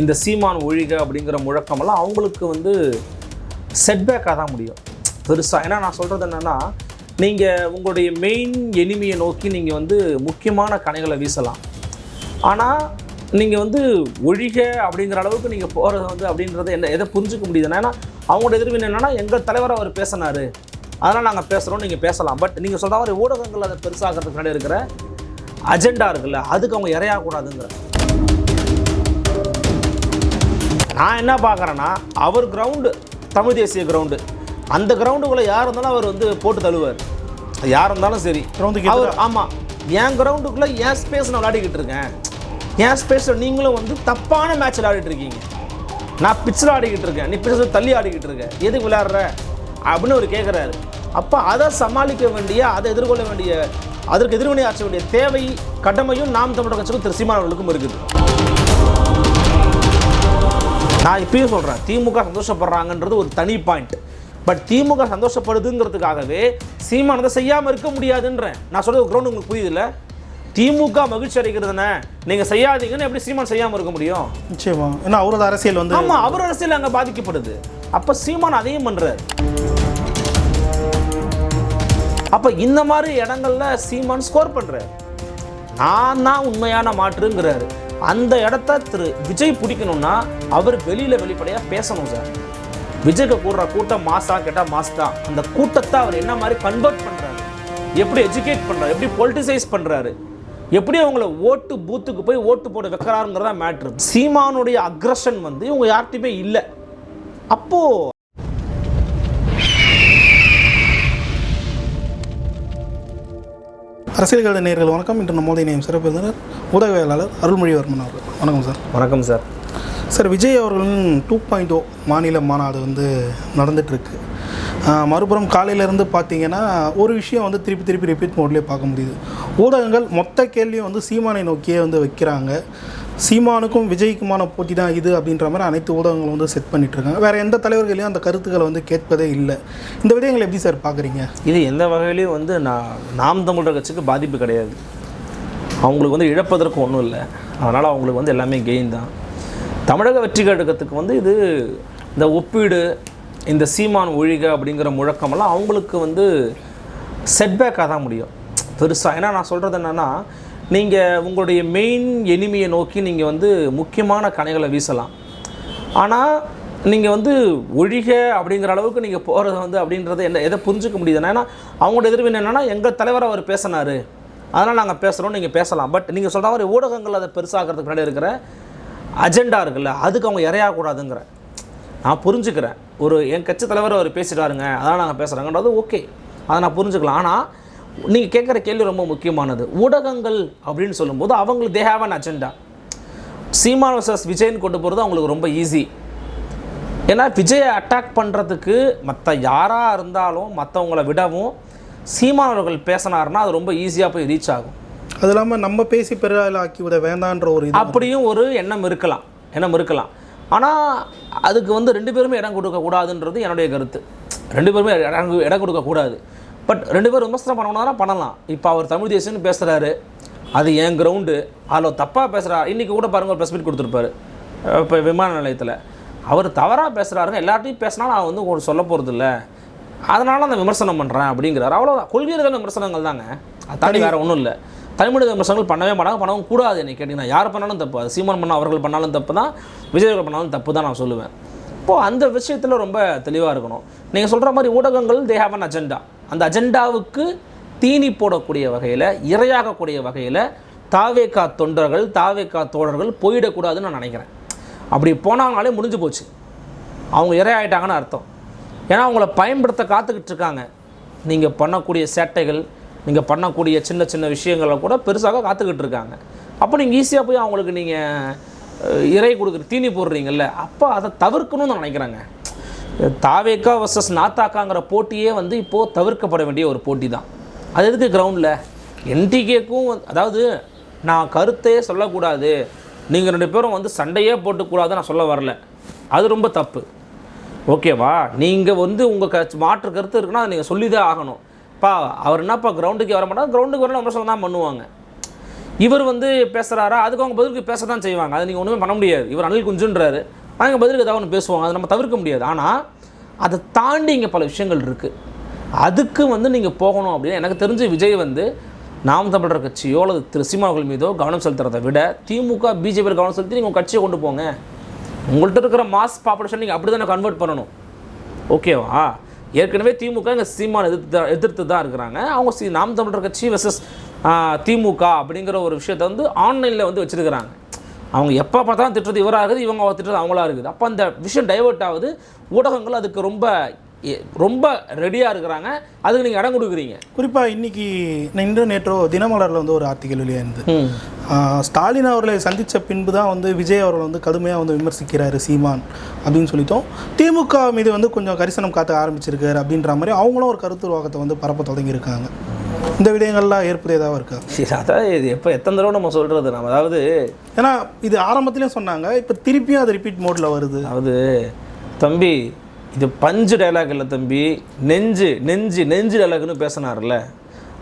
இந்த சீமான் ஒழிக அப்படிங்கிற முழக்கமெல்லாம் அவங்களுக்கு வந்து செட்பேக்காக தான் முடியும். பெருசாக ஏன்னா நான் சொல்கிறது என்னென்னா நீங்கள் உங்களுடைய மெயின் எளிமையை நோக்கி நீங்கள் வந்து முக்கியமான கணைகளை வீசலாம். ஆனால் நீங்கள் வந்து ஒழிக அப்படிங்கிற அளவுக்கு நீங்கள் போகிறது வந்து அப்படின்றத என்ன எதை புரிஞ்சுக்க முடியுதுன்னா ஏன்னா அவங்களோட எதிர்வினை என்னென்னா எங்கள் தலைவர் அவர் பேசினார். அதனால் நாங்கள் பேசுகிறோம் நீங்கள் பேசலாம். பட் நீங்கள் சொல்கிற மாதிரி ஊடகங்கள் அதை பெருசாகிறதுக்கு முன்னாடி இருக்கிற அஜெண்டா இருக்குல்ல அதுக்கு அவங்க இறையாகக்கூடாதுங்கிற நான் என்ன பார்க்குறேன்னா அவர் கிரவுண்டு தமிழ் தேசிய கிரவுண்டு அந்த கிரவுண்டுக்குள்ளே யார் இருந்தாலும் அவர் வந்து போட்டு தள்ளுவார் யார் இருந்தாலும் சரி. கிரவுண்டுக்கு அவர் ஆமாம் என் கிரவுண்டுக்குள்ளே என் ஸ்பேஸ் நான் விளையாடிக்கிட்டு இருக்கேன். என் ஸ்பேஸில் நீங்களும் வந்து தப்பான மேட்ச் விளையாடிட்டு இருக்கீங்க. நான் பிச்சில் ஆடிக்கிட்டு இருக்கேன். நீ பிச்சில் தள்ளி ஆடிக்கிட்டு இருக்க. எதுக்கு விளையாடுற? அப்படின்னு அவர் கேட்குறாரு அப்போ அதை சமாளிக்க வேண்டிய அதை எதிர்கொள்ள வேண்டிய அதற்கு எதிர்வினை ஆற்ற வேண்டிய தேவை கடமையும் நாம் தமிழக கட்சிக்கும் திரு சீமான் அவர்களுக்கும் இருக்குது. நான் இப்பயும் சொல்கிறேன் திமுக சந்தோஷப்படுறாங்கன்றது ஒரு தனி பாயிண்ட் பட் திமுக சந்தோஷப்படுதுங்கிறதுக்காகவே சீமான் அதை செய்யாமல் இருக்க முடியாதுன்றேன். நான் சொல்றது கிரவுண்ட் உங்களுக்கு புரியுதுல்ல? திமுக மகிழ்ச்சி அடைகிறதுனே நீங்கள் செய்யாதீங்கன்னு எப்படி சீமான் செய்யாமல் இருக்க முடியும்? நிச்சயமா. ஏன்னா அவரோட அரசியல் வந்து ஆமாம் அவர் அரசியல் அங்கே பாதிக்கப்படுது. அப்போ சீமான் அதையும் பண்ணுறாரு அப்போ இந்த மாதிரி இடங்கள்ல சீமான் ஸ்கோர் பண்ணுறாரு நான் தான் உண்மையான மாற்றுங்கிறாரு. அந்த இடத்த திரு விஜய் பிடிக்கணும்னா அவர் வெளியில் வெளிப்படையாக பேசணும் சார். விஜய்க்கு கூடுற கூட்டம் மாசா கேட்டால் மாஸ் தான். அந்த கூட்டத்தை அவர் என்ன மாதிரி கன்வெர்ட் பண்ணுறாரு எப்படி எஜுகேட் பண்ணுறாரு எப்படி பொலிட்டிசைஸ் பண்ணுறாரு எப்படி அவங்கள ஓட்டு பூத்துக்கு போய் ஓட்டு போட வைக்கிறாருங்கிறதா மேட்ரு சீமானுடைய அக்ரஷன் வந்து இவங்க யார்கிட்டையுமே இல்லை. அப்போது அரசியல் கல்வி நேயர்கள் வணக்கம். இன்று நம்மோடைய நேம் சிறப்பு விருந்தினர் ஊடகவியலாளர் அருள்மொழிவர்மன் அவர்கள். வணக்கம் சார். வணக்கம் சார். சார் விஜய் அவர்களின் டூ பாயிண்ட் ஓ மாநில மாநாடு வந்து நடந்துகிட்ருக்கு மறுபுறம் காலையிலேருந்து பார்த்தீங்கன்னா ஒரு விஷயம் வந்து திருப்பி திருப்பி ரிப்பீட் மோட்லேயே பார்க்க முடியுது. ஊடகங்கள் மொத்த கேள்வியும் வந்து சீமானை நோக்கியே வந்து வைக்கிறாங்க. சீமானுக்கும் விஜய்க்குமான போட்டி தான் இது அப்படின்ற மாதிரி அனைத்து ஊடகங்களும் வந்து செட் பண்ணிட்டு இருக்காங்க வேறு எந்த தலைவர்களையும் அந்த கருத்துக்களை வந்து கேட்பதே இல்லை. இந்த விடயங்களை எப்படி சார் பார்க்குறீங்க? இது எந்த வகையிலையும் வந்து நான் நாம் தமிழர் கட்சிக்கு பாதிப்பு கிடையாது. அவங்களுக்கு வந்து இழப்பதற்கு ஒன்றும் இல்லை. அதனால் அவங்களுக்கு வந்து எல்லாமே கெயின் தான். தமிழக வெற்றி கழகத்துக்கு வந்து இது இந்த ஒப்பீடு இந்த சீமான் ஒழிக அப்படிங்கிற முழக்கமெல்லாம் அவங்களுக்கு வந்து செட்பேக்காக தான் முடியும். பெருசாக ஏன்னா நான் சொல்கிறது என்னென்னா நீங்கள் உங்களுடைய மெயின் எனிமையை நோக்கி நீங்கள் வந்து முக்கியமான கணைகளை வீசலாம். ஆனால் நீங்கள் வந்து ஒழிக அப்படிங்கிற அளவுக்கு நீங்கள் போகிறது வந்து அப்படின்றத என்ன எதை புரிஞ்சுக்க முடியுதுன்னா ஏன்னா அவங்களோட எதிர்வு என்னென்னா எங்கள் தலைவர் அவர் பேசினார். அதனால் நாங்கள் பேசுகிறோம் நீங்கள் பேசலாம். பட் நீங்கள் சொல்கிற மாதிரி ஊடகங்கள் அதை பெருசாகிறதுக்கு முன்னாடி இருக்கிற அஜெண்டா இருக்குல்ல அதுக்கு அவங்க இறையாகக்கூடாதுங்கிற நான் புரிஞ்சுக்கிறேன். ஒரு என் கட்சி தலைவர் அவர் பேசிட்டாருங்க அதனால் நாங்கள் பேசுகிறாங்கன்றது ஓகே அதை நான் புரிஞ்சுக்கலாம். ஆனால் நீங்கள் கேட்குற கேள்வி ரொம்ப முக்கியமானது. ஊடகங்கள் அப்படின்னு சொல்லும்போது அவங்களுக்கு they have an agenda Seeman versus Vijayan கொண்டு போகிறது அவங்களுக்கு ரொம்ப ஈஸி ஏன்னா விஜயை அட்டாக் பண்ணுறதுக்கு மற்ற யாராக இருந்தாலும் மற்றவங்கள விடவும் சீமான் அவர்கள் பேசினாருன்னா அது ரொம்ப ஈஸியாக போய் ரீச் ஆகும். அது இல்லாமல் நம்ம பேசி பெரியாள் ஆக்கி விட வேண்டான்ற ஒரு இது அப்படியும் ஒரு எண்ணம் இருக்கலாம். எண்ணம் இருக்கலாம். ஆனால் அதுக்கு வந்து ரெண்டு பேருமே இடம் கொடுக்கக்கூடாதுன்றது என்னுடைய கருத்து. ரெண்டு பேருமே இடம் இடம் கொடுக்கக்கூடாது. பட் ரெண்டு பேரும் விமர்சனம் பண்ணணும்னா பண்ணலாம். இப்போ அவர் தமிழ் தேசியம்னு பேசுகிறாரு அது என் கிரவுண்டு அதில் தப்பாக பேசுகிறார் இன்றைக்கி கூட பாருங்க ஒரு ப்ரெஸ் மீட் கொடுத்துருப்பாரு. இப்போ விமான நிலையத்தில். அவர் தவறாக பேசுகிறாருங்க எல்லார்ட்டையும் பேசினா நான் வந்து ஒரு சொல்ல போகிறது இல்லை அதனால் அந்த விமர்சனம் பண்ணுறேன் அப்படிங்கிறார். அவ்வளோதான் கொள்கை விமர்சனங்கள் தாங்க. அது தாண்டி வேறு ஒன்றும் இல்லை. தனிமனித விமர்சனங்கள் பண்ணவே மாட்டாங்க பண்ணவும் கூடாது என்னை கேட்டிங்கன்னா. யார் பண்ணாலும் தப்பு. அது சீமான் பண்ண அவர்கள் பண்ணாலும் தப்பு தான் விஜய் பண்ணாலும் தப்பு தான் நான் சொல்லுவேன். இப்போது அந்த விஷயத்தில் ரொம்ப தெளிவாக இருக்கணும். நீங்கள் சொல்கிற மாதிரி ஊடகங்கள் தே ஹாவ் அன் அஜெண்டா அந்த அஜெண்டாவுக்கு தீனி போடக்கூடிய வகையில் இரையாகக்கூடிய வகையில் தாவேக்கா தொண்டர்கள் தாவேக்கா தோழர்கள் போயிடக்கூடாதுன்னு நான் நினைக்கிறேன். அப்படி போனாங்கனாலே முடிஞ்சு போச்சு. அவங்க இரையாயிட்டாங்கன்னு அர்த்தம். ஏன்னா அவங்கள பயன்படுத்த காத்துக்கிட்டு இருக்காங்க. நீங்கள் பண்ணக்கூடிய சேட்டைகள் நீங்கள் பண்ணக்கூடிய சின்ன சின்ன விஷயங்களை கூட பெருசாக காத்துக்கிட்டு இருக்காங்க. அப்போ நீங்கள் ஈஸியாக போய் அவங்களுக்கு நீங்கள் இறை கொடுக்குற தீனி போடுறீங்கல்ல அப்போ அதை தவிர்க்கணும்னு நான் நினைக்கிறேங்க. தாவேக்கா வர்சஸ் நாத்தாக்காங்கிற போட்டியே வந்து இப்போது தவிர்க்கப்பட வேண்டிய ஒரு போட்டி தான் அது எதுக்கு கிரவுண்டில் என்டிகேக்கும் அதாவது நான் கருத்தையே சொல்லக்கூடாது. நீங்கள் ரெண்டு பேரும் வந்து சண்டையே போட்டுக்கூடாது நான் சொல்ல வரல. அது ரொம்ப தப்பு. ஓகேவா? நீங்கள் வந்து உங்கள் க மாற்று கருத்து இருக்குன்னா அதை நீங்கள் சொல்லி தான் ஆகணும். பா அவர் என்னப்பா கிரவுண்டுக்கு வர மாட்டாங்க கிரவுண்டுக்கு வரணும் விமர்சனம் தான் பண்ணுவாங்க. இவர் வந்து பேசுகிறாரா அதுக்கு அவங்க பதிலுக்கு பேச தான் செய்வாங்க. அது நீங்கள் ஒன்றுமே பண்ண முடியாது. இவர் அனில் குஞ்சுன்றாரு. அவங்க பதிலுக்கு ஏதாவது ஒன்று பேசுவாங்க அதை நம்ம தவிர்க்க முடியாது. ஆனால் அதை தாண்டி இங்கே பல விஷயங்கள் இருக்குது அதுக்கு வந்து நீங்கள் போகணும் அப்படின்னு எனக்கு தெரிஞ்சு விஜய் வந்து நாம் தமிழர் கட்சியோ அல்லது திரு சீமான் மீதோ கவனம் செலுத்துறதை விட திமுக பிஜேபியில் கவனம் செலுத்தி நீங்கள் உங்கள் கட்சியை கொண்டு போங்க. உங்கள்கிட்ட இருக்கிற மாஸ் பாப்புலேஷன் நீங்கள் அப்படி தானே கன்வெர்ட் பண்ணணும் ஓகேவா ஏற்கனவே திமுக இங்கே சீமான எதிர்த்து எதிர்த்து தான் இருக்கிறாங்க. அவங்க சி நாம் தமிழர் கட்சி வெர்சஸ் திமுக அப்படிங்கிற ஒரு விஷயத்தை வந்து ஆன்லைனில் வந்து வச்சுருக்கிறாங்க. அவங்க எப்போ பார்த்தாலும் திட்டுறது இவராக இருக்குது இவங்க திட்டுறது அவங்களா இருக்குது. அப்போ அந்த விஷயம் டைவர்ட் ஆகுது. ஊடகங்கள் அதுக்கு ரொம்ப ரொம்ப ரெடியாக இருக்கிறாங்க. அதுக்கு நீங்கள் இடம் கொடுக்குறீங்க. குறிப்பாக இன்னைக்கு இன்று நேற்றோ தினமலரில் வந்து ஒரு ஆர்டிகல் வெளியாயிருந்தது ஸ்டாலின் அவர்களை சந்தித்த பின்பு தான் வந்து விஜய் அவர்கள் வந்து கடுமையாக வந்து விமர்சிக்கிறாரு சீமான் அப்படின்னு சொல்லிட்டோம். திமுக மீது வந்து கொஞ்சம் கரிசனம் காட்ட ஆரம்பிச்சிருக்காரு அப்படின்ற மாதிரி அவங்களும் ஒரு கருத்துருவாக்கத்தை வந்து பரப்ப தொடங்கியிருக்காங்க. இந்த விடயங்கள்லாம் ஏற்பது ஏதாவது இருக்கா சரி அதான் இது எப்போ எத்தனை தடவை நம்ம சொல்கிறது நம்ம அதாவது ஏன்னா இது ஆரம்பத்திலையும் சொன்னாங்க இப்போ திருப்பியும் அது ரிப்பீட் மோடில் வருது. அதாவது தம்பி இது பஞ்சு டைலாக் இல்லை தம்பி நெஞ்சு நெஞ்சு நெஞ்சு டைலாக்னு பேசினார்ல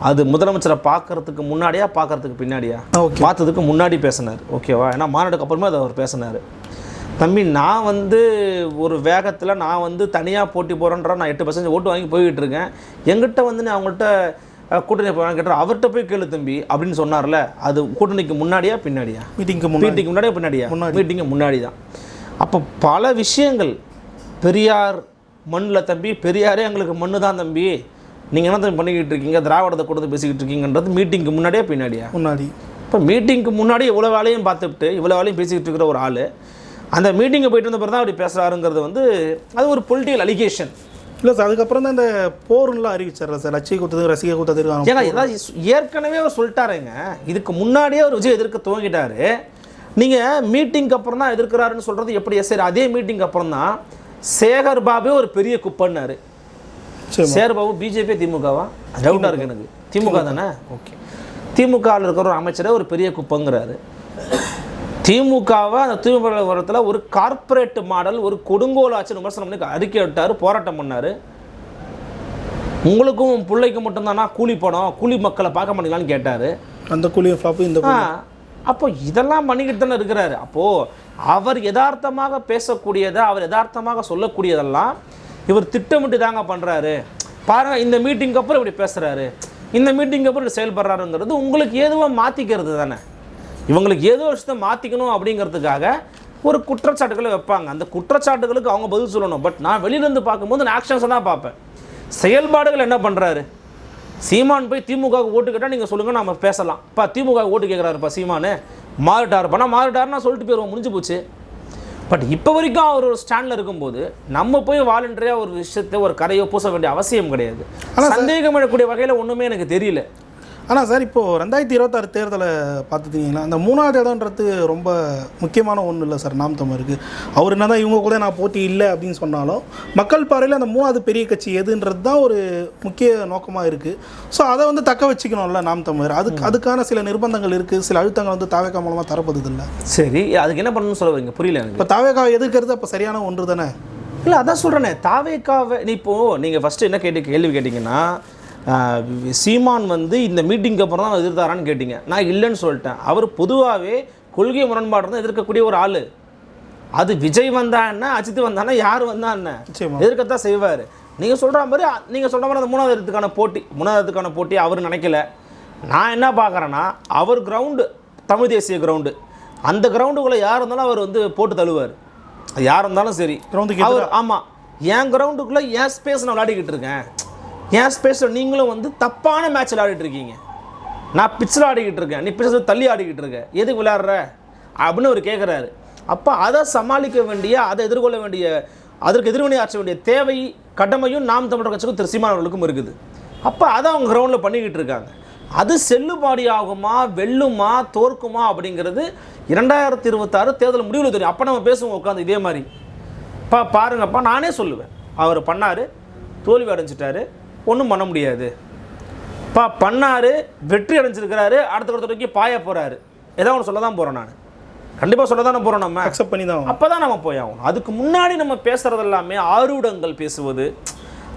அது முதலமைச்சரை பார்க்கறதுக்கு முன்னாடியா பார்க்கறதுக்கு பின்னாடியா? ஓகே. பார்த்ததுக்கு முன்னாடி பேசினார். ஓகேவா ஏன்னா மாநாடுக்கு அப்புறமே அதை அவர் பேசினார். தம்பி நான் வந்து ஒரு வேகத்தில் நான் வந்து தனியாக போட்டி போகிறேன்ற நான் எட்டு பர்சன்ட் ஓட்டு வாங்கி போய்கிட்டு இருக்கேன். எங்கிட்ட வந்து நான் அவங்கள்ட்ட கூட்டணி போகிறான்னு கேட்டார். அவர்கிட்ட போய் கேளு தம்பி அப்படின்னு சொன்னார்ல. அது கூட்டணிக்கு முன்னாடியா பின்னாடியா? மீட்டிங்க்கு முன்னாடி. மீட்டிங் முன்னாடியா பின்னாடியா? முன்னாடி. மீட்டிங்கு முன்னாடி தான் அப்போ பல விஷயங்கள். பெரியார் மண்ணில் தம்பி பெரியாரே எங்களுக்கு மண்ணு தான் தம்பி. நீங்கள் என்ன தம்பி பண்ணிக்கிட்டு இருக்கீங்க? திராவிடத்தை கொடுத்து பேசிக்கிட்டு இருக்கீங்கன்றது மீட்டிங்க்கு முன்னாடியா பின்னாடியா? முன்னாடி. இப்போ மீட்டிங்க்கு முன்னாடி இவ்வளோ வேலையும் பார்த்துட்டு இவ்வளோ வேலையும் பேசிக்கிட்டு இருக்கிற ஒரு ஆள் அந்த மீட்டிங்கை போயிட்டு வந்த பிறகு தான் அப்படி பேசுகிறாருங்கிறது வந்து அது ஒரு பொலிட்டிக்கல் அலிகேஷன் இல்லை சார் அதுக்கப்புறம் தான் இந்த போர்லாம் அறிவிச்சார் சார். லட்சிய கூட்டத்துக்கு ரசிக கூட்டத்துக்கு ஏன்னா ஏதாவது ஏற்கனவே அவர் சொல்லிட்டாருங்க. இதுக்கு முன்னாடியே அவர் விஜய் எதிர்க்க துவங்கிட்டாரு. நீங்கள் மீட்டிங்க்கு அப்புறம் தான் எதிர்க்கிறாருன்னு சொல்கிறது எப்படி? சரி அதே மீட்டிங் அப்புறம் தான் சேகர் பாபே ஒரு பெரிய குப்பன்னாரு. சரி சேகர் பாபு பிஜேபி திமுகவா? டவுட்டாக இருக்கு எனக்கு. திமுக தானே? ஓகே. திமுகவில் இருக்கிற ஒரு அமைச்சரே ஒரு பெரிய குப்பங்கிறாரு. திமுகவை அந்த திமுக வரத்தில் ஒரு கார்ப்பரேட் மாடல் ஒரு கொடுங்கோல் ஆட்சி விமர்சனம் பண்ணி அறிக்கை விட்டார் போராட்டம் பண்ணார். உங்களுக்கும் உன் பிள்ளைக்கும் மட்டும்தானா? கூலி பணம் கூலி மக்களை பார்க்க மாட்டீங்களான்னு கேட்டார். அந்த கூலியும் ஃப்ளாப்பு இந்த அப்போ இதெல்லாம் பண்ணிக்கிட்டு தானே இருக்கிறாரு. அப்போது அவர் யதார்த்தமாக பேசக்கூடியதை அவர் யதார்த்தமாக சொல்லக்கூடியதெல்லாம் இவர் திட்டமிட்டு தாங்க பண்ணுறாரு பாருங்க இந்த மீட்டிங்க்கு அப்புறம் இப்படி பேசுகிறாரு இந்த மீட்டிங்க்கு அப்புறம் செயல்படுறாருங்கிறது உங்களுக்கு ஏதுவாக மாற்றிக்கிறது தானே? இவங்களுக்கு ஏதோ விஷயத்தை மாற்றிக்கணும் அப்படிங்கிறதுக்காக ஒரு குற்றச்சாட்டுகளை வைப்பாங்க. அந்த குற்றச்சாட்டுகளுக்கு அவங்க பதில் சொல்லணும். பட் நான் வெளியிலேருந்து பார்க்கும்போது நான் ஆக்ஷன்ஸை தான் பார்ப்பேன். செயல்பாடுகள் என்ன பண்ணுறாரு சீமான் போய் திமுகவுக்கு ஓட்டு கேட்டால் நீங்கள் சொல்லுங்கள் நம்ம பேசலாம். இப்போ திமுக ஓட்டு கேட்குறாருப்பா சீமானு. மாறிட்டாருப்பா நான் மாறிட்டாருன்னா சொல்லிட்டு போயிடுவோம் முடிஞ்சு போச்சு. பட் இப்போ வரைக்கும் அவர் ஒரு ஸ்டாண்டில் இருக்கும்போது நம்ம போய் வாலண்டரியாக ஒரு விஷயத்தை ஒரு கரையோ பூச வேண்டிய அவசியம் கிடையாது. சந்தேகம் எழக்கூடிய வகையில் ஒன்றுமே எனக்கு தெரியல. ஆனால் சார் இப்போது ரெண்டாயிரத்தி இருபத்தாறு தேர்தலை பார்த்துட்டீங்களா அந்த மூணாவது இடம்ன்றது ரொம்ப முக்கியமான ஒன்றும் இல்லை சார் நாம் தமிழருக்கு. அவர் என்ன தான் இவங்க கூட நான் போட்டி இல்லை அப்படின்னு சொன்னாலும் மக்கள் பார்வையில் அந்த மூணாவது பெரிய கட்சி எதுன்றது தான் ஒரு முக்கிய நோக்கமாக இருக்குது ஸோ அதை வந்து தக்க வச்சுக்கணும்ல நாம் தமிழர். அதுக்கு அதுக்கான சில நிர்பந்தங்கள் இருக்குது சில அழுத்தங்கள் வந்து தாவேக்கா மூலமாக தரப்படுது இல்லை. சரி அதுக்கு என்ன பண்ணணும்னு சொல்ல வரீங்க? புரியல இப்போ தாவேக்கா எதிர்க்கிறது அப்போ சரியான ஒன்று தானே? இல்லை அதான் சொல்கிறேனே தாவேக்காவை நீ இப்போது நீங்கள் ஃபஸ்ட்டு என்ன கேட்டு கேள்வி கேட்டிங்கன்னா சீமான் வந்து இந்த மீட்டிங்க்கு அப்புறம் தான் எதிர்த்தாரான்னு கேட்டிங்க. நான் இல்லைன்னு சொல்லிட்டேன். அவர் பொதுவாகவே கொள்கை முரண்பாடு தான் எதிர்க்கக்கூடிய ஒரு ஆள். அது விஜய் வந்தா என்ன அஜித் வந்தானா யார் வந்தா என்ன. எதிர்க்கத்தான் செய்வார். நீங்கள் சொல்கிற மாதிரி நீங்கள் சொல்கிற மாதிரி அந்த மூணாவது இடத்துக்கான போட்டி மூணாவது இடத்துக்கான போட்டி அவர் நினைக்கல. நான் என்ன பார்க்குறேன்னா அவர் கிரவுண்டு தமிழ் தேசிய கிரவுண்டு அந்த கிரவுண்டுக்குள்ளே யார் இருந்தாலும் அவர் வந்து போட்டு அது யார் இருந்தாலும் சரி. கிரவுண்டுக்கு அவர் ஆமாம் என் கிரவுண்டுக்குள்ளே என் ஸ்பேஸ் நான் விளையாடிக்கிட்டு இருக்கேன். என் ஸ்பேஸில் நீங்களும் வந்து தப்பான மேட்ச் விளையாடிட்டு இருக்கீங்க. நான் பிச்சில் ஆடிக்கிட்டு இருக்கேன். நீ பிச்சில் தள்ளி ஆடிக்கிட்டு இருக்க. எதுக்கு விளையாடுற? அப்படின்னு அவர் கேட்குறாரு அப்போ அதை சமாளிக்க வேண்டிய அதை எதிர்கொள்ள வேண்டிய அதற்கு எதிர்வினை ஆற்ற வேண்டிய தேவை கடமையும் நாம் தமிழர் கட்சிக்கும் திரு சீமானவர்களுக்கும் இருக்குது. அப்போ அதை அவங்க கிரவுண்டில் பண்ணிக்கிட்டு இருக்காங்க. அது செல்லுபாடி ஆகுமா வெல்லுமா தோற்குமா அப்படிங்கிறது இரண்டாயிரத்தி இருபத்தாறு தேர்தல் முடிவில் தெரியும். அப்போ நம்ம பேசுவோம் உட்காந்து இதே மாதிரி. பா பாருங்கப்பா நானே சொல்லுவேன். அவர் பண்ணார் தோல்வி அடைஞ்சிட்டாரு. ஒன்றும் பண்ண முடியாது. பா பண்ணார் வெற்றி அடைஞ்சிருக்கிறாரு அடுத்த ஒருத்தருக்கு பாய போகிறாரு ஏதோ ஒன்று சொல்ல தான் போகிறோம் நான். கண்டிப்பாக சொல்ல தானே போகிறோம் நம்ம. அக்செப்ட் பண்ணி தான். அப்போ தான் நம்ம போய் ஆகணும். அதுக்கு முன்னாடி நம்ம பேசுகிறது எல்லாமே ஆரூடங்கள் பேசுவது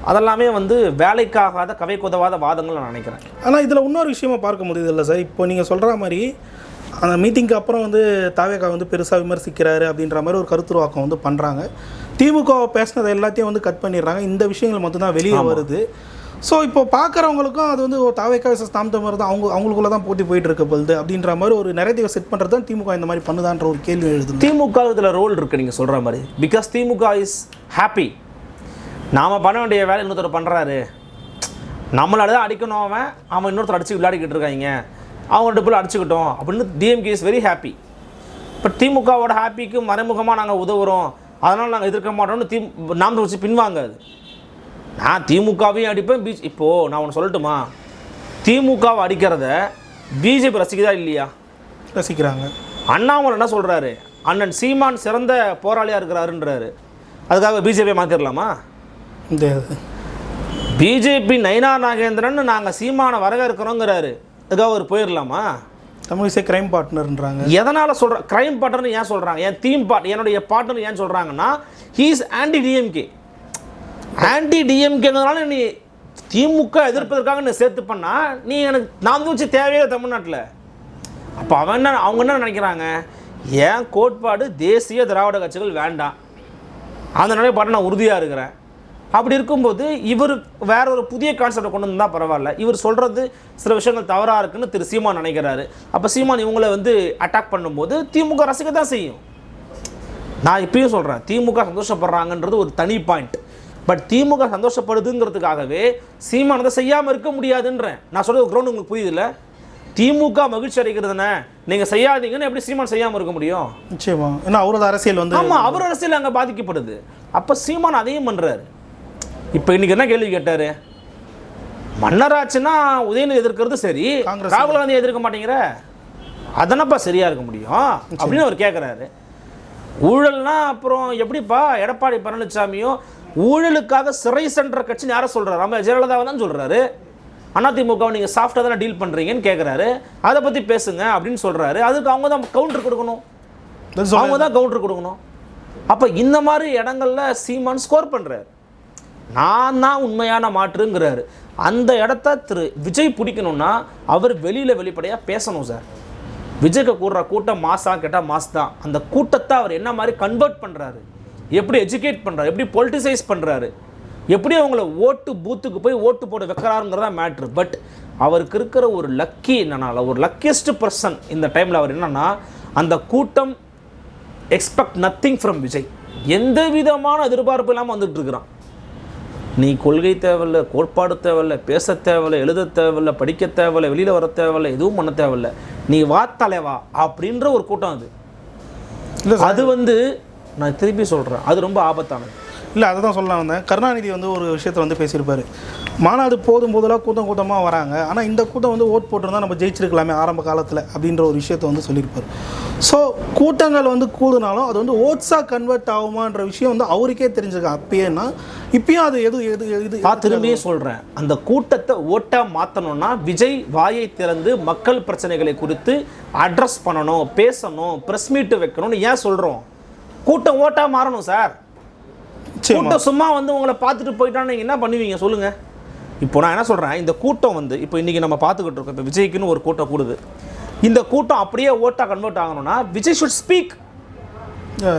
அதெல்லாமே வந்து வேலைக்காகாத கவை குதவாத வாதங்கள் நான் நினைக்கிறேன். ஆனால் இதில் இன்னொரு விஷயமா பார்க்க முடியுது இல்லை சார். இப்போ நீங்கள் சொல்கிற மாதிரி அந்த மீட்டிங்க்கு அப்புறம் வந்து தாவேகா வந்து பெருசாக விமர்சிக்கிறாரு அப்படின்ற மாதிரி ஒரு கருத்துருவாக்கம் வந்து பண்ணுறாங்க திமுக பேசினதை எல்லாத்தையும் வந்து கட் பண்ணிடுறாங்க. இந்த விஷயங்கள் மட்டும்தான் வெளியே வருது. ஸோ இப்போ பார்க்குறவங்களுக்கும் அது வந்து ஒரு தாவேக்கா விசஸ் தாம் தமிழ் தான் அவங்க அவங்களுக்குள்ள தான் போட்டி போயிட்டு இருக்க பொழுது அப்படின்ற மாதிரி ஒரு நிறைய செட் பண்ணுறது தான் திமுக இந்த மாதிரி பண்ணுதான்ற ஒரு கேள்வி எழுது திமுக இதில் ரோல் இருக்குது நீங்கள் சொல்கிற மாதிரி. பிகாஸ் திமுக இஸ் ஹாப்பி நாம் பண்ண வேண்டிய வேலை இன்னொருத்தர் பண்ணுறாரு நம்மளால தான் அடிக்கணும் அவன் அவன் இன்னொருத்தர் அடிச்சு விளையாடிக்கிட்டு இருக்காங்க. அவங்கள்ட்ட போய் அடிச்சுக்கிட்டோம் அப்படின்னு டிஎம்கே இஸ் வெரி ஹாப்பி இப்போ திமுகவோட ஹாப்பிக்கு மறைமுகமாக நாங்கள் உதவுறோம். அதனால் நாங்கள் எதிர்க்க மாட்டோம்னு தி நாம் வச்சு பின்வாங்காது. நான் திமுகவையும் அடிப்பேன் பீச் இப்போது நான் ஒன்று சொல்லட்டுமா? திமுகவை அடிக்கிறத பிஜேபி ரசிக்குதா இல்லையா? ரசிக்கிறாங்க. அண்ணாமலை என்ன சொல்கிறாரு அண்ணன் சீமான் சிறந்த போராளியாக இருக்கிறாருன்றாரு. அதுக்காக பிஜேபியை மாற்றிடலாமா பிஜேபி நைனா நாகேந்திரன் நாங்கள் சீமானை வரவேற்கிறோங்கிறாரு. அதுக்காக அவர் போயிடலாமா தமிழிசை கிரைம் பார்ட்னர்ன்றாங்க எதனால் சொல்கிற க்ரைம் பார்ட்னர்னு ஏன் சொல்கிறாங்க என் தீம் பார்ட் என்னுடைய பார்ட்னர் ஏன் சொல்கிறாங்கன்னா ஹீஸ் ஆன்டி டிஎம்கே ஆன்டி டிஎம்கேங்கிறதுனால நீ திமுக எதிர்ப்பதற்காக நீ சேர்த்து பண்ணா நீ எனக்கு நான் வச்சு தேவையே தமிழ்நாட்டில். அப்போ அவன் என்ன அவங்க என்ன நினைக்கிறாங்க? என் கோட்பாடு தேசிய திராவிட கட்சிகள் வேண்டாம். அந்த நிலைப்பாட்டை நான் உறுதியாக இருக்கிறேன். அப்படி இருக்கும்போது இவர் வேற ஒரு புதிய கான்செப்டை கொண்டு வந்தால் பரவாயில்ல. இவர் சொல்கிறது சில விஷயங்கள் தவறாக இருக்குன்னு திரு சீமான் நினைக்கிறாரு. அப்போ சீமான் இவங்களை வந்து அட்டாக் பண்ணும்போது திமுக ரசிக்க தான் செய்யும். நான் இப்பயும் சொல்கிறேன் திமுக சந்தோஷப்படுறாங்கன்றது ஒரு தனி பாயிண்ட் பட் திமுக சந்தோஷப்படுதுங்கிறதுக்காகவே சீமான் அதை செய்யாமல் இருக்க முடியாதுன்றேன். நான் சொல்கிறது கிரௌண்ட் உங்களுக்கு புரியுதுல்ல? திமுக மகிழ்ச்சி அடைகிறதுனே நீங்கள் செய்யாதீங்கன்னு எப்படி சீமான் செய்யாமல் இருக்க முடியும்? நிச்சயமா. ஏன்னா அவரது அரசியல் வந்து ஆமாம் அவர் அரசியல் அங்கே பாதிக்கப்படுது. அப்போ சீமான் அதையும் பண்ணுறாரு இப்போ இன்னைக்கு என்ன கேள்வி கேட்டார்? மன்னராட்சினா உதயநிதி எதிர்க்கிறது சரி ராகுல் காந்தி எதிர்க்க மாட்டேங்கிற? அதனப்பா சரியா இருக்க முடியும் அப்படின்னு அவர் கேட்குறாரு ஊழல்னா அப்புறம் எப்படிப்பா? எடப்பாடி பழனிசாமியும் ஊழலுக்காக சிறை சென்ற கட்சின்னு யாரை சொல்றாரு. நம்ம ஜெயலலிதாவை தான் சொல்றாரு. அதிமுகவை நீங்கள் சாஃப்டாக தானே டீல் பண்ணுறீங்கன்னு கேட்குறாரு அதை பற்றி பேசுங்க அப்படின்னு சொல்றாரு. அதுக்கு அவங்க தான் கவுண்டர் கொடுக்கணும். அவங்க தான் கவுண்டர் கொடுக்கணும். அப்போ இந்த மாதிரி இடங்கள்ல சீமான் ஸ்கோர் பண்ணுறாரு நான் தான் உண்மையான மாற்றுங்கிறாரு. அந்த இடத்த திரு விஜய் பிடிக்கணும்னா அவர் வெளியில் வெளிப்படையாக பேசணும் சார் விஜய்க்கு கூடுற கூட்டம் மாசா கேட்டால் மாஸ் தான். அந்த கூட்டத்தை அவர் என்ன மாதிரி கன்வெர்ட் பண்ணுறாரு எப்படி எஜுகேட் பண்ணுறாரு எப்படி பொலிட்டிசைஸ் பண்ணுறாரு எப்படி அவங்கள ஓட்டு பூத்துக்கு போய் ஓட்டு போட வைக்கிறாருங்கிறதா மேட்ரு பட் அவருக்கு இருக்கிற ஒரு லக்கி என்னன்னா ஒரு லக்கியஸ்ட் பர்சன் இந்த டைமில் அவர் என்னன்னா அந்த கூட்டம் எக்ஸ்பெக்ட் நத்திங் ஃப்ரம் விஜய். எந்த விதமான எதிர்பார்ப்பு இல்லாமல் வந்துட்டு இருக்கிறான். நீ கொள்கை தேவையில்ல கோட்பாடு தேவையில்ல பேச தேவையில்ல எழுத தேவையில்ல படிக்க தேவையில்ல வெளியில் வர தேவையில்ல எதுவும் பண்ண தேவையில்ல. நீ வா தலைவா அப்படின்ற ஒரு கூட்டம் அது. அது வந்து நான் திருப்பி சொல்கிறேன் அது ரொம்ப ஆபத்தானது. இல்லை அதை தான் சொல்ல வந்தேன். கருணாநிதி வந்து ஒரு விஷயத்தை வந்து பேசியிருப்பாரு. மாநாடு போதும் போதெல்லாம் கூட்டம் கூட்டமாக வராங்க. ஆனால் இந்த கூட்டம் வந்து ஓட் போட்டிருந்தா நம்ம ஜெயிச்சிருக்கலாமே ஆரம்ப காலத்தில் அப்படின்ற ஒரு விஷயத்தை வந்து சொல்லியிருப்பார். ஸோ கூட்டங்கள் வந்து கூடுனாலும் அது வந்து ஓட்ஸாக கன்வெர்ட் ஆகுமான்ற விஷயம் வந்து அவருக்கே தெரிஞ்சிருக்கு. அப்பயேன்னா இப்பயும் அது எது எது எது நான் திரும்பியும் சொல்கிறேன் அந்த கூட்டத்தை ஓட்டா மாற்றணும்னா விஜய் வாயை திறந்து மக்கள் பிரச்சனைகளை குறித்து அட்ரஸ் பண்ணணும் பேசணும் ப்ரெஸ் மீட்டு வைக்கணும்னு ஏன் சொல்கிறோம் கூட்டம் ஓட்டா மாறணும் சார். கூட்டம் சும்மா வந்து உங்களை பார்த்துட்டு போயிட்டான்னு நீங்க என்ன பண்ணுவீங்க? சொல்லுங்க. இப்போ நான் என்ன சொல்றேன்? இந்த கூட்டம் வந்து இப்போ இன்னைக்கு நம்ம பார்த்துக்கிட்டு இருக்கோம் இப்போ விஜய்க்குன்னு ஒரு கூட்டம் கூடுது. இந்த கூட்டம் அப்படியே ஓட்டா கன்வெர்ட் ஆகணும்னா Vijay should speak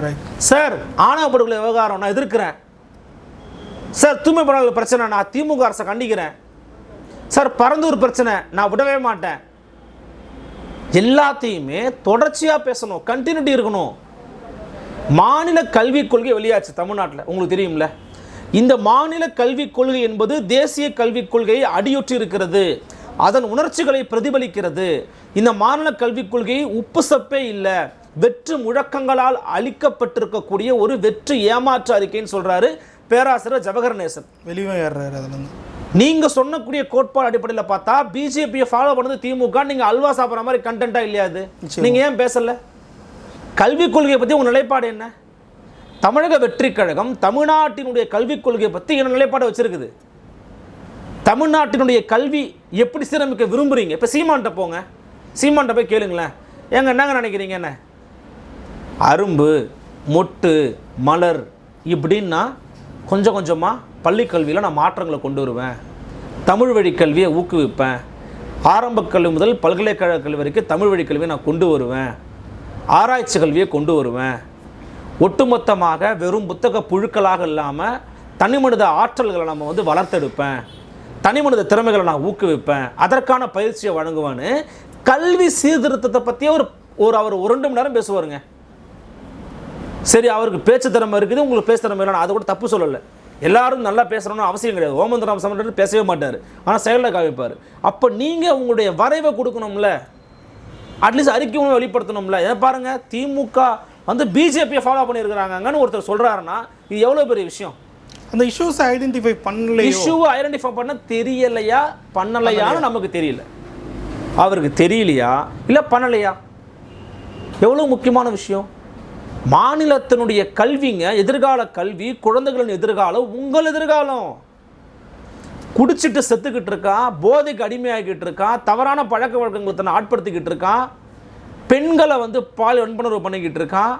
right sir ஆணவ படுகொலை விவகாரம் நான் எதிர்க்கிறேன். சார் தூய்மை பணியாளர் பிரச்சனை நான் திமுக அரசை கண்டிக்கிறேன். சார் பரந்தூர் பிரச்சனை நான் விடவே மாட்டேன். எல்லாத்தையுமே தொடர்ச்சியாக பேசணும் கண்டினியூட்டி இருக்கணும். மாநில கல்விக் கொள்கை வெளியாச்சு தமிழ்நாட்டில். உங்களுக்கு தெரியும்ல? இந்த மாநில கல்விக் கொள்கை என்பது தேசிய கல்விக் கொள்கையை அடியொற்றி இருக்கிறது. அதன் உணர்ச்சிகளை பிரதிபலிக்கிறது. இந்த மாநில கல்விக் கொள்கை உப்பு சப்பே இல்லை. வெற்று முழக்கங்களால் அளிக்கப்பட்டிருக்கக்கூடிய ஒரு வெற்று ஏமாற்று அறிக்கைன்னு சொல்றாரு பேராசிரியர் ஜவஹர் நேசன் வெளியே ஏறுறாரு அதில் வந்து நீங்க சொன்னக்கூடிய கோட்பாடு அடிப்படையில் பார்த்தா பிஜேபியை ஃபாலோ பண்ணது திமுக நீங்க அல்வா சாப்பிட்ற மாதிரி கண்டென்ட்டா இல்லையா அது? நிச்சயமா. நீங்க ஏன் பேசல? கல்விக் கொள்கையை பற்றி உங்கள் நிலைப்பாடு என்ன? தமிழக வெற்றி கழகம் தமிழ்நாட்டினுடைய கல்விக் கொள்கையை பற்றி என்ன நிலைப்பாடு வச்சுருக்குது? தமிழ்நாட்டினுடைய கல்வி எப்படி சீரமைக்க விரும்புகிறீங்க இப்போ சீமான்ட்ட போங்க. சீமான்ட்ட போய் கேளுங்களேன். ஏங்க என்னங்க நினைக்கிறீங்க என்ன? அரும்பு மொட்டு மலர் இப்படின்னா கொஞ்சம் கொஞ்சமாக பள்ளிக்கல்வியில் நான் மாற்றங்களை கொண்டு வருவேன். தமிழ் வழி கல்வியை ஊக்குவிப்பேன். ஆரம்ப கல்வி முதல் பல்கலைக்கழக கல்வி வரைக்கும் தமிழ் வழி கல்வியை நான் கொண்டு வருவேன். ஆராய்ச்சி கல்வியை கொண்டு வருவேன். ஒட்டுமொத்தமாக வெறும் புத்தக புழுக்களாக இல்லாமல் தனி மனித ஆற்றல்களை நம்ம வந்து வளர்த்தெடுப்பேன். தனி மனித திறமைகளை நான் ஊக்குவிப்பேன். அதற்கான பயிற்சியை வழங்குவேன்னு கல்வி சீர்திருத்தத்தை பற்றியே ஒரு ஒரு அவர் ஒரு ரெண்டு மணி நேரம் பேசுவாருங்க. சரி அவருக்கு பேச்சு திறமை இருக்குது உங்களுக்கு பேச திறமை இல்லைனா அது கூட தப்பு சொல்லலை. எல்லாரும் நல்லா பேசணும்னு அவசியம் கிடையாது. ஓமந்தராம் சமன் பேசவே மாட்டார். ஆனால் செயலில் காமிப்பார். அப்போ நீங்கள் உங்களுடைய வரைவை கொடுக்கணும்ல. அட்லீஸ்ட் அறிக்கை ஒன்று வெளிப்படுத்தணும்ல. இதை பாருங்க திமுக வந்து பிஜேபியை ஃபாலோ பண்ணியிருக்கிறாங்கன்னு ஒருத்தர் சொல்கிறாருன்னா இது எவ்வளோ பெரிய விஷயம்? அந்த இஷ்யூஸை ஐடென்டிஃபை பண்ணலையோ? இஷ்யூவை ஐடென்டிஃபை பண்ண தெரியலையா பண்ணலையான்னு நமக்கு தெரியல. அவருக்கு தெரியலையா? இல்லை பண்ணலையா? எவ்வளோ முக்கியமான விஷயம்? மாநிலத்தினுடைய கல்விங்க எதிர்கால கல்வி குழந்தைகளின் எதிர்காலம் உங்கள் எதிர்காலம். குடிச்சிட்டு செத்துக்கிட்டு இருக்கான் போதைக்கு அடிமையாகிட்டு இருக்கான் தவறான பழக்க வழக்கங்களை தன்னை ஆட்படுத்திக்கிட்டு இருக்கான் பெண்களை வந்து பால் வன்புணர்வு பண்ணிக்கிட்டு இருக்கான்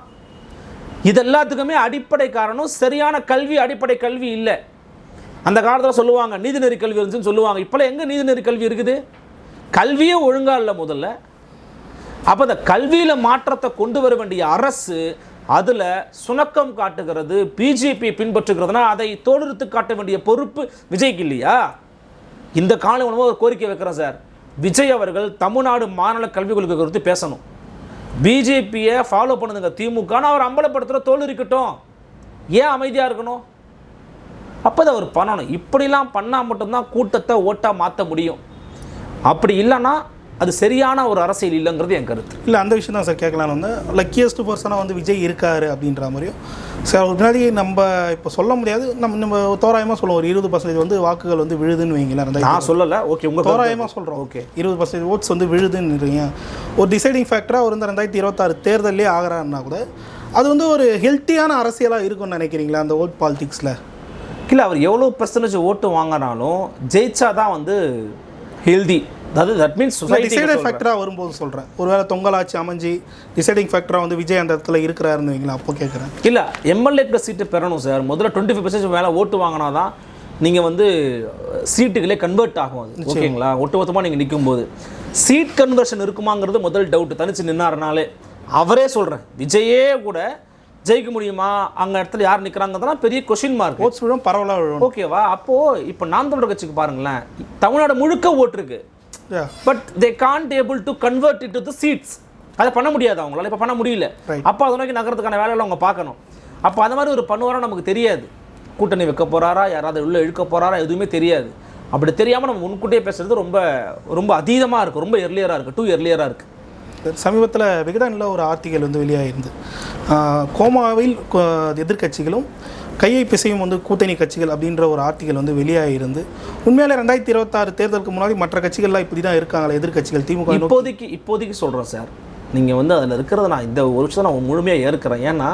இது எல்லாத்துக்குமே அடிப்படை காரணம் சரியான கல்வி அடிப்படை கல்வி இல்லை. அந்த காலத்தில் சொல்லுவாங்க நீதிநெறி கல்வி இருந்துச்சுன்னு சொல்லுவாங்க. இப்போல்லாம் எங்கே நீதிநெறி கல்வி இருக்குது? கல்வியே ஒழுங்காக இல்லை முதல்ல. அப்போ இந்த கல்வியில் மாற்றத்தை கொண்டு வர வேண்டிய அரசு அதில் சுணக்கம் காட்டுகிறது பிஜேபி பின்பற்றுகிறதுனா அதை தோலுறுத்து காட்ட வேண்டிய பொறுப்பு விஜய்க்கு இல்லையா? இந்த கால உணவு ஒரு கோரிக்கை வைக்கிறேன் சார். விஜய் அவர்கள் தமிழ்நாடு மாநில கல்விக் கொள்கை குறித்து பேசணும். பிஜேபியை ஃபாலோ பண்ணுதுங்க திமுகன்னு அவர் அம்பலப்படுத்துகிற தோல் இருக்கட்டும். ஏன் அமைதியாக இருக்கணும்? அப்போ அதை அவர் பண்ணணும். இப்படிலாம் பண்ணால் மட்டும்தான் கூட்டத்தை ஓட்டாக மாற்ற முடியும். அப்படி இல்லைன்னா அது சரியான ஒரு அரசியல் இல்லைங்கிறது என் கருத்து. இல்லை அந்த விஷயம் தான் சார் கேட்கலான்னு வந்து லக்கியஸ்ட் பர்சனாக வந்து விஜய் இருக்காரு அப்படின்ற மாதிரியும். சார் அவர் முன்னாடி நம்ம இப்போ சொல்ல முடியாது. நம்ம நம்ம தோராயமாக சொல்லுவோம். ஒரு இருபது பர்சன்டேஜ் வந்து வாக்குகள் வந்து விழுதுன்னு வைங்களேன் நான் சொல்லலை. ஓகே உங்கள் தோராயமாக சொல்கிறோம் ஓகே இருபது பர்சன்டேஜ் ஓட்ஸ் வந்து விழுதுன்றீங்க ஒரு டிசைடிங் ஃபேக்டராக அவர் வந்து ரெண்டாயிரத்தி இருபத்தாறு தேர்தலே ஆகிறாருன்னா கூட அது வந்து ஒரு ஹெல்த்தியான அரசியலாக இருக்கும்னு நினைக்கிறீங்களா அந்த ஓட் பாலிடிக்ஸில் இல்லை அவர் எவ்வளோ பர்சன்டேஜ் ஓட்டு வாங்கினாலும் ஜெயிச்சா தான் வந்து ஹெல்தி அதாவது தட் மீன்ஸ் டிசைடிங் ஃபேக்டராக வரும்போது சொல்கிறேன் ஒருவேளை தொங்கலாட்சி அமைஞ்சு டிசைடிங் ஃபேக்டராக வந்து விஜய் அந்த இடத்துல இருக்கிறாருன்னு வைங்களா அப்போ கேட்குறேன். இல்லை எம்எல்ஏக்கு சீட்டு பெறணும் சார். முதல்ல டுவெண்ட்டி ஃபைவ் பர்சன்டேஜ் மேலே ஓட்டு வாங்கினா தான் நீங்கள் வந்து சீட்டுகளே கன்வெர்ட் ஆகும் அது. ஓகேங்களா? ஒட்டுமொத்தமாக நீங்கள் நிற்கும்போது சீட் கன்வர்ஷன் இருக்குமாங்கிறது முதல் டவுட் தனிச்சு நின்னாருனாலே அவரே சொல்கிறேன் விஜயே கூட ஜெயிக்க முடியுமா? அங்கே இடத்துல யார் நிற்கிறாங்கிறதுலாம் பெரிய கொஷின் மார்க் ஓட்ஸ் விழும் பரவலாக விழும். ஓகேவா? அப்போது இப்போ நாம் தமிழர் கட்சிக்கு பாருங்களேன். தமிழ்நாடு முழுக்க ஓட்டு இருக்கு. Yeah. But they can't able to convert it to the seats அதை பண்ண முடியாது அவங்களால. இப்போ பண்ண முடியல. அப்போ அதை நோக்கி நகரத்துக்கான வேலைகளை அவங்க பார்க்கணும். அப்போ அந்த மாதிரி ஒரு பண்ணுவாரா நமக்கு தெரியாது. கூட்டணி வைக்க போறாரா? யாராவது உள்ள இழுக்க போறாரா? எதுவுமே தெரியாது. அப்படி தெரியாமல் நம்ம முன்கூட்டியே பேசுறது ரொம்ப ரொம்ப அதீதமாக இருக்குது ரொம்ப எர்லியராக இருக்குது டூ எர்லியராக இருக்குது சமீபத்தில் விகடனில் ஒரு ஆர்டிகல் வந்து வெளியாகிருந்து கோமாவில் எதிர்க்கட்சிகளும் கையை பிசையும் வந்து கூட்டணி கட்சிகள் அப்படின்ற ஒரு ஆர்டிகல் வந்து வெளியாகிருந்து உண்மையிலே ரெண்டாயிரத்தி இருபத்தாறு தேர்தலுக்கு முன்னாடி மற்ற கட்சிகள்லாம் இப்படி தான் இருக்காங்களா எதிர்க்கட்சிகள் திமுக இப்போதைக்கு இப்போதைக்கு சொல்கிறேன் சார். நீங்கள் வந்து அதில் இருக்கிறத நான் இந்த ஒரு விஷயத்தை நான் முழுமையாக ஏற்கிறேன். ஏன்னா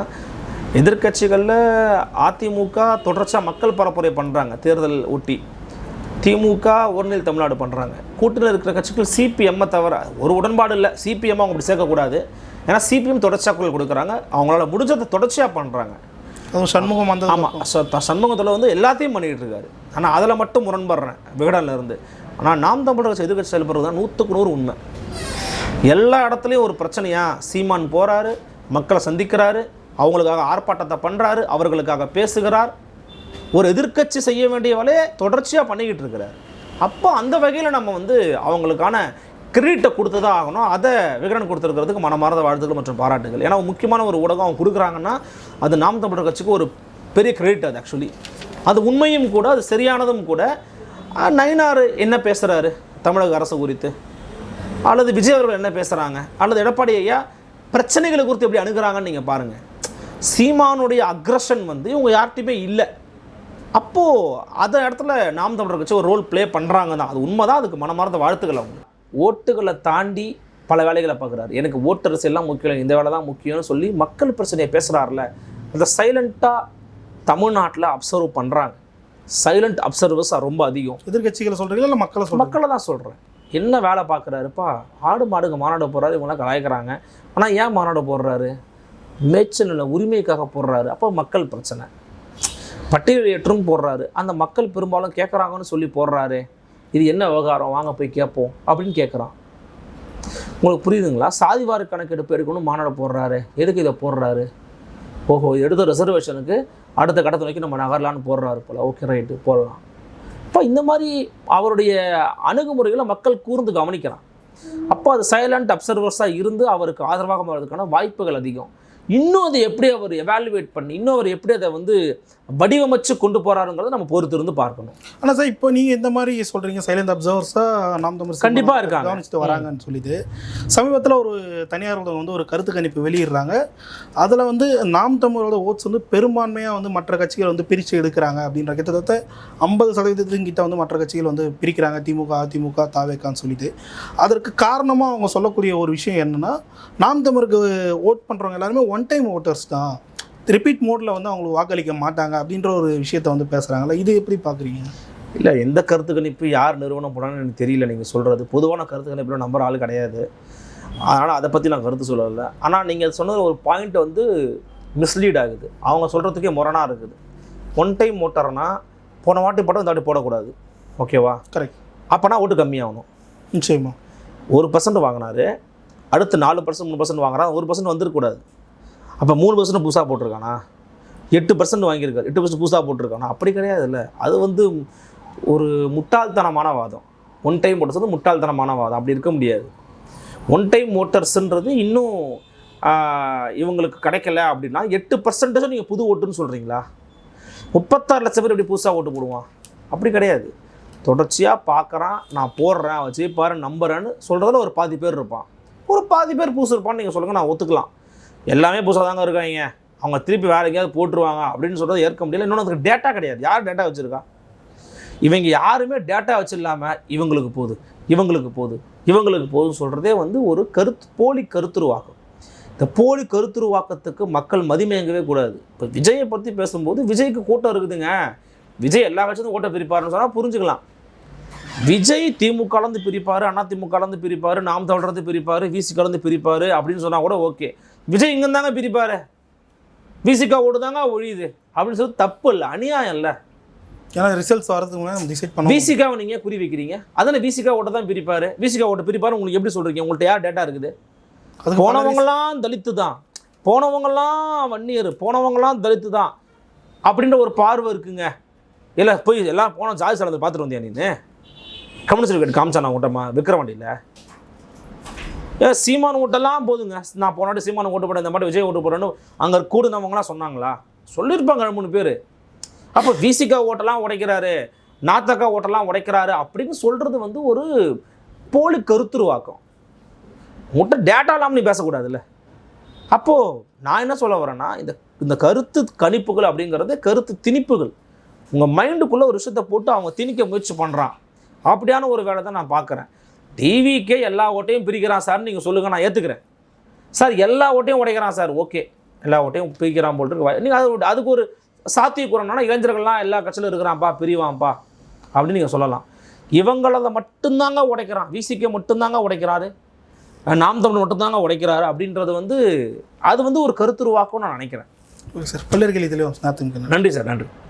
எதிர்க்கட்சிகளில் அதிமுக தொடர்ச்சியாக மக்கள் பரப்புரை பண்ணுறாங்க தேர்தல் ஒட்டி. திமுக ஒருநில் தமிழ்நாடு பண்ணுறாங்க கூட்டணியில் இருக்கிற கட்சிகள் சிபிஎம்மை தவிர ஒரு உடன்பாடு இல்லை. சிபிஎம் அவங்க அப்படி சேர்க்கக்கூடாது. ஏன்னா சிபிஎம் தொடர்ச்சியாக குரல் கொடுக்குறாங்க. அவங்களால முடிஞ்சதை தொடர்ச்சியாக பண்ணுறாங்க சண்முகம் வந்தது ஆமாம் சண்முகத்தில் வந்து எல்லாத்தையும் பண்ணிகிட்டு இருக்காரு. ஆனால் அதில் மட்டும் முரண்படுறேன் விகடனில் ஆனால் நாம் தமிழர் கட்சி எதிர்கட்சி செயல்படுறது தான் நூற்றுக்கு நூறு உண்மை. எல்லா இடத்துலையும் ஒரு பிரச்சனையா சீமான் போகிறாரு மக்களை சந்திக்கிறாரு அவங்களுக்காக ஆர்ப்பாட்டத்தை பண்ணுறாரு அவர்களுக்காக பேசுகிறார். ஒரு எதிர்க்கட்சி செய்ய வேண்டிய வேலையை தொடர்ச்சியாக பண்ணிக்கிட்டு இருக்கிறார். அப்போ அந்த வகையில் நம்ம வந்து அவங்களுக்கான கிரெடிட்டை கொடுத்து தான் ஆகணும். அதை விகடன் கொடுத்துருக்கிறதுக்கு மனமார்ந்த வாழ்த்துக்கள் மற்றும் பாராட்டுகள். ஏன்னா முக்கியமான ஒரு ஊடகம் அவங்க கொடுக்குறாங்கன்னா அது நாம் தமிழர் கட்சிக்கு ஒரு பெரிய கிரெடிட் அது ஆக்சுவலி அது உண்மையும் கூட அது சரியானதும் கூட. நயினார் என்ன பேசுகிறாரு தமிழக அரசு குறித்து. அல்லது விஜய் அவர்கள் என்ன பேசுகிறாங்க அல்லது எடப்பாடி ஐயா பிரச்சனைகளை குறித்து எப்படி அணுகிறாங்கன்னு நீங்கள் பாருங்கள் சீமானுடைய அக்ரஷன் வந்து இவங்க யார்கிட்டையுமே இல்லை. அப்போது அந்த இடத்துல நாம் தமிழர் கட்சி ஒரு ரோல் ப்ளே பண்ணுறாங்க தான் அது உண்மை தான் அதுக்கு மனமார்ந்த வாழ்த்துக்கள் அவங்க. ஓட்டுகளை தாண்டி பல வேலைகளை பார்க்குறாரு. எனக்கு ஓட்டு அரசியல்லாம் முக்கியம். இந்த வேலை தான் முக்கியம்னு சொல்லி மக்கள் பிரச்சனையை பேசுகிறாருல அதை சைலண்ட்டாக தமிழ்நாட்டில் அப்சர்வ் பண்ணுறாங்க சைலண்ட் அப்சர்வர்ஸ் ரொம்ப அதிகம். எதிர்க்கட்சிகளை சொல்கிறீங்களா இல்லை மக்களை சொல்கிறீங்க மக்களை தான் சொல்கிறேன் என்ன வேலை பார்க்குறாருப்பா? ஆடு மாடுங்க மாநாடு போடுறாரு இவங்களாம் கலாய்க்கிறாங்க. ஆனால் ஏன் மாநாடு போடுறாரு? மேய்ச்சல் உரிமைக்காக போடுறாரு. அப்போ மக்கள் பிரச்சனை. பட்டியலேற்றும் போடுறாரு. அந்த மக்கள் பெரும்பாலும் கேட்குறாங்கன்னு சொல்லி போடுறாரு. இது என்ன விவகாரம்? வாங்க போய் கேட்போம். அப்படின்னு கேட்குறான். உங்களுக்கு புரியுதுங்களா? சாதிவாரி கணக்கெடுப்பு எடுக்கணும் மாநாடு போடுறாரு. எதுக்கு இதை போடுறாரு? ஓஹோ இது எடுத்த ரிசர்வேஷனுக்கு அடுத்த கட்டத்தை நோக்கி நம்ம நகரலான்னு போடுறாரு போல. ஓகே ரைட்டு போடலாம். இப்போ இந்த மாதிரி அவருடைய அணுகுமுறைகளை மக்கள் கூர்ந்து கவனிக்கிறான். அப்போ அது சைலண்ட் அப்சர்வர்ஸாக இருந்து அவருக்கு ஆதரவாக மாறதுக்கான வாய்ப்புகள் அதிகம். இன்னும் அதை எப்படி அவர் எவாலுவேட் பண்ணி இன்னும் அவர் எப்படி அதை வந்து வடிவமைச்சு கொண்டு போறாருங்கிறத நம்ம பொறுத்திருந்து பார்க்கணும். ஆனால் சார் இப்போ நீங்கள் இந்த மாதிரி சொல்கிறீங்க சைலண்ட் அப்சர்வர்ஸாக நாம் தமிழ் சினிமா கண்டிப்பா இருக்காங்க. கவனிச்சுட்டு வராங்கன்னு சொல்லிட்டு. சமீபத்தில் ஒரு தனியார் வந்து ஒரு கருத்து கணிப்பு வெளியிடுறாங்க. அதில் வந்து நாம் தமிழோட ஓட்ஸ் வந்து பெரும்பான்மையாக வந்து மற்ற கட்சிகள் வந்து பிரித்து எடுக்கிறாங்க அப்படின்ற கிட்டத்தட்ட ஐம்பது சதவீதத்தின் கிட்ட வந்து மற்ற கட்சிகள் வந்து பிரிக்கிறாங்க திமுக அதிமுக தாவேக்கான்னு சொல்லிட்டு. அதற்கு காரணமாக அவங்க சொல்லக்கூடிய ஒரு விஷயம் என்னென்னா நாம் தமிழுக்கு ஓட் பண்ணுறவங்க எல்லாருமே ஒன் டைம் ஓட்டர்ஸ் தான் ரிப்பீட் மோடில் வந்து அவங்களுக்கு வாக்களிக்க மாட்டாங்க அப்படின்ற ஒரு விஷயத்தை வந்து பேசுகிறாங்களே இது எப்படி பார்க்குறீங்க? இல்லை எந்த கருத்து கணிப்பு யார் நிறுவனம் போனான்னு எனக்கு தெரியல நீங்கள் சொல்கிறது பொதுவான கருத்து கணிப்பில் நம்பர் ஆள் கிடையாது. அதனால் அதை பற்றி நான் கருத்து சொல்லலை. ஆனால் நீங்கள் சொன்னது ஒரு பாயிண்ட் வந்து மிஸ்லீட் ஆகுது. அவங்க சொல்கிறதுக்கே முரணாக இருக்குது. ஒன் டைம் ஓட்டர்னா போன வாட்டி போட்டால் இந்த வாட்டி போடக்கூடாது. ஓகேவா கரெக்ட் அப்போனா ஓட்டு கம்மியாகணும். நிச்சயமா. ஒரு பர்சன்ட் வாங்கினாரு அடுத்து நாலு பர்சன்ட் மூணு பர்சன்ட் வாங்குறான் ஒரு பர்சன்ட் வந்துருக்கூடாது அப்போ மூணு பர்சன்ட் புதுசாக போட்டிருக்கானா? எட்டு பர்சன்ட் வாங்கியிருக்காரு. எட்டு பர்சன்ட் புதுசாக போட்டிருக்கானா? அப்படி கிடையாது இல்லை அது வந்து ஒரு முட்டாள்தனமான வாதம். ஒன் டைம் ஓட்டர்ஸ் வந்து முட்டாள்தனமான வாதம். அப்படி இருக்க முடியாது. ஒன் டைம் ஓட்டர்ஸ்ன்றது இன்னும் இவங்களுக்கு கிடைக்கல அப்படின்னா எட்டு பர்சன்டேஜும் நீங்கள் புது ஓட்டுன்னு சொல்கிறீங்களா முப்பத்தாறு லட்சம் பேர் இப்படி புதுசாக ஓட்டு போடுவான். அப்படி கிடையாது. தொடர்ச்சியாக பார்க்குறான் நான் போடுறேன். வச்சு பாரு நம்புறேன்னு சொல்கிறதுல ஒரு பாதி பேர் இருப்பான். ஒரு பாதி பேர் புதுசு இருப்பான்னு நீங்கள் சொல்லுங்கள் நான் ஒத்துக்கலாம். எல்லாமே புதுசாக தாங்க இருக்காங்க. அவங்க திருப்பி வேறு எங்கேயாவது போட்டுருவாங்க அப்படின்னு சொல்கிறது ஏற்க முடியல. இன்னொன்று அதுக்கு டேட்டா கிடையாது. யார் டேட்டா வச்சுருக்கா? இவங்க யாருமே டேட்டா வச்சிடலாமல் இவங்களுக்கு போகுது இவங்களுக்கு போகுது இவங்களுக்கு போகுதுன்னு சொல்கிறதே வந்து ஒரு கருத்து போலி கருத்துருவாக்கம். இந்த போலி கருத்துருவாக்கத்துக்கு மக்கள் மதிமயங்கவே கூடாது. இப்போ விஜயை பற்றி பேசும்போது விஜய்க்கு கூட்டம் இருக்குதுங்க. விஜய் எல்லா கட்சியும் கூட்டம் பிரிப்பாருன்னு சொன்னால் புரிஞ்சுக்கலாம். விஜய் திமுக கலந்து பிரிப்பார் அண்ணா திமுக கலந்து பிரிப்பார் நாம் தமிழர்ந்து பிரிப்பார் விசி கலந்து பிரிப்பார் அப்படின்னு சொன்னால் கூட ஓகே விஜய் இங்கே தாங்க பிரிப்பார். விசிகா ஓட்டு தாங்க ஒழியுது. அப்படின்னு சொல்லி தப்பு இல்லை அநியாயம் இல்லை. ஏன்னா ரிசல்ட்ஸ் வரதுக்கு டிசைட் விசிகாவை நீங்கள் குறி வைக்கிறீங்க? அதானே விசிகா ஓட்டை தான் பிரிப்பார். விசிகா ஓட்டை பிரிப்பார் உங்களுக்கு எப்படி சொல்கிறீங்க உங்கள்கிட்ட யார் டேட்டா இருக்குது? போனவங்கலாம் தலித்து தான் போனவங்கலாம் வன்னியர் போனவங்கலாம் தலித்து தான் அப்படின்ற ஒரு பார்வை இருக்குங்க. இல்லை போய் எல்லாம் போன ஜாதி சாலத்தை பார்த்துட்டு வந்தியா நீ கம்யூனிஸ்ட் காமிச்சானா கூட்டமா விக்ரவாண்டியில் சீமான் ஓட்டெல்லாம் போதுங்க. நான் போனாட்டு சீமான் ஓட்டு போட்டேன் இந்த மாதிரி விஜய் ஓட்டு போடுறேன்னு அங்கே கூடுனவங்களாம் சொன்னாங்களா? சொல்லியிருப்பாங்க ரெண்டு மூணு பேர். அப்போ விசிகா ஓட்டெல்லாம் உடைக்கிறாரு நாத்தக்கா ஓட்டெல்லாம் உடைக்கிறாரு அப்படின்னு சொல்கிறது வந்து ஒரு போலி கருத்துருவாக்கம். உங்கள்கிட்ட டேட்டா இல்லாமல் நீ பேசக்கூடாதுல்ல. அப்போது நான் என்ன சொல்ல வரேன்னா இந்த இந்த கருத்து கணிப்புகள் அப்படிங்கிறது கருத்து திணிப்புகள். உங்கள் மைண்டுக்குள்ளே ஒரு விஷயத்தை போட்டு அவங்க திணிக்க முயற்சி பண்ணுறான் அப்படியான ஒரு வேலை தான் நான் பார்க்குறேன் டிவிக்கே எல்லா ஓட்டையும் பிரிக்கிறான் சார் நீங்கள் சொல்லுங்கள் நான் ஏற்றுக்கிறேன் சார் எல்லா ஓட்டையும் உடைக்கிறான் சார் ஓகே எல்லா ஓட்டையும் பிரிக்கிறான் போல் இருக்கு. நீங்கள் அது அதுக்கு ஒரு சாத்தியக்கூறனா இளைஞர்கள்லாம் எல்லா கட்சியிலும் இருக்கிறான்ப்பா பிரிவான்ப்பா அப்படின்னு நீங்கள் சொல்லலாம். இவங்களத மட்டும்தாங்க உடைக்கிறான். விசிக்க மட்டும்தாங்க உடைக்கிறாரு. நாம் தமிழ் மட்டும்தாங்க உடைக்கிறாரு அப்படின்றது வந்து அது வந்து ஒரு கருத்துருவாக்கம் நான் நினைக்கிறேன். சார் பல்லர்கள் இதில் நன்றி. சார் நன்றி.